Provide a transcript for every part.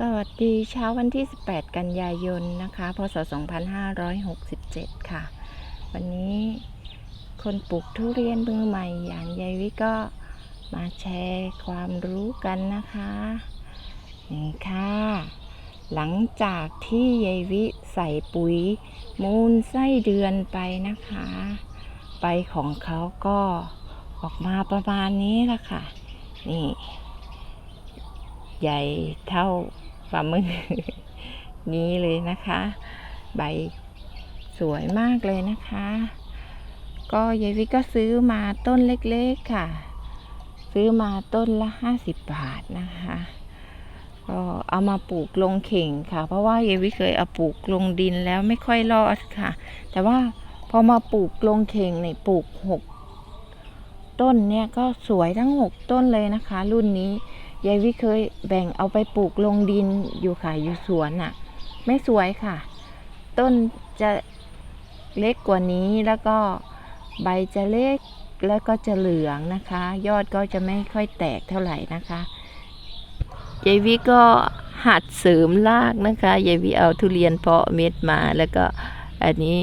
สวัสดีเช้าวันที่ 18 กันยายนนะคะ พศ 2567 ค่ะ วันนี้คนปลูกทุเรียนมือใหม่อย่างยายวิก็มาแชร์ความรู้กันนะคะนี่ค่ะ หลังจากที่ยายวิใส่ปุ๋ยมูลไส้เดือนไปนะคะ ใบของเขาก็ออกมาประมาณนี้ละค่ะ นี่ใหญ่เท่า ฝ่ามือนี้เลยนะคะ ใบสวยมากเลยนะคะ ก็ยายวิก็ซื้อมาต้นเล็กๆค่ะ ซื้อมาต้นละ50บาทนะคะก็เอามาปลูกลงเข่งค่ะ เพราะว่ายายวิเคยเอาปลูกลงดินแล้วไม่ค่อยรอดค่ะ แต่ว่าพอมาปลูกลงเข่งเนี่ยปลูกหกต้นเนี่ยก็สวยทั้งหกต้นเลยนะคะ รุ่นนี้ ยายวิเคยแบ่งเอาไปปลูกลงดินอยู่ค่ะอยู่สวนน่ะ ไม่สวยค่ะ ต้นจะเล็กกว่านี้แล้วก็ใบจะเล็กแล้วก็จะเหลืองนะคะ ยอดก็จะไม่ค่อยแตกเท่าไหร่นะคะยายวิก็หัดเสริมรากนะคะยายวิเอาทุเรียนเพาะเม็ดมาแล้วก็อันนี้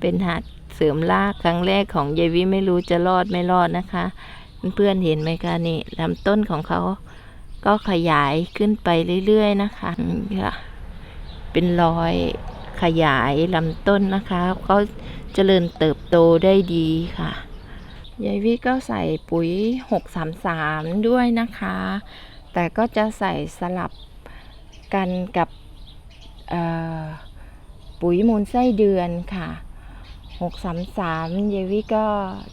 เป็นหัดเสริมรากครั้งแรกของยายวิไม่รู้จะรอดไม่รอดนะคะ เพื่อนๆเห็นไหมคะนี่ลำต้นของเขาก็ขยายขึ้นไปเรื่อยๆนะคะค่ะเป็นรอยขยายลำต้นนะคะเขาเจริญเติบโตได้ดีค่ะยายวิก็ใส่ปุ๋ย 633 ด้วยนะคะ แต่ก็จะใส่สลับกันกับปุ๋ยมูลไส้เดือนค่ะ 633ยายวิก็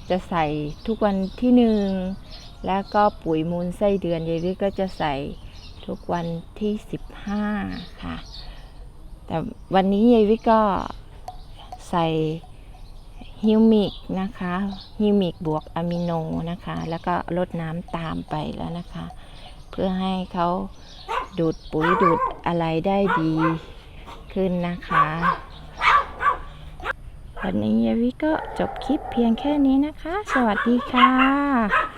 จะใส่ทุกวันที่หนึ่งแล้วก็ปุ๋ยมูลไส้เดือนยายวิก็จะใส่ทุกวันที่15ค่ะ แต่วันนี้ยายวิก็ใส่ฮิวมิกนะคะฮิวมิกบวกอะมิโนนะคะ แล้วก็ลดน้ำตามไปแล้วนะคะ เพื่อให้เขาดูดปุ๋ยดูดอะไรได้ดีขึ้นนะคะ วันนี้ยาวิก็จบคลิปเพียงแค่นี้นะคะ สวัสดีค่ะ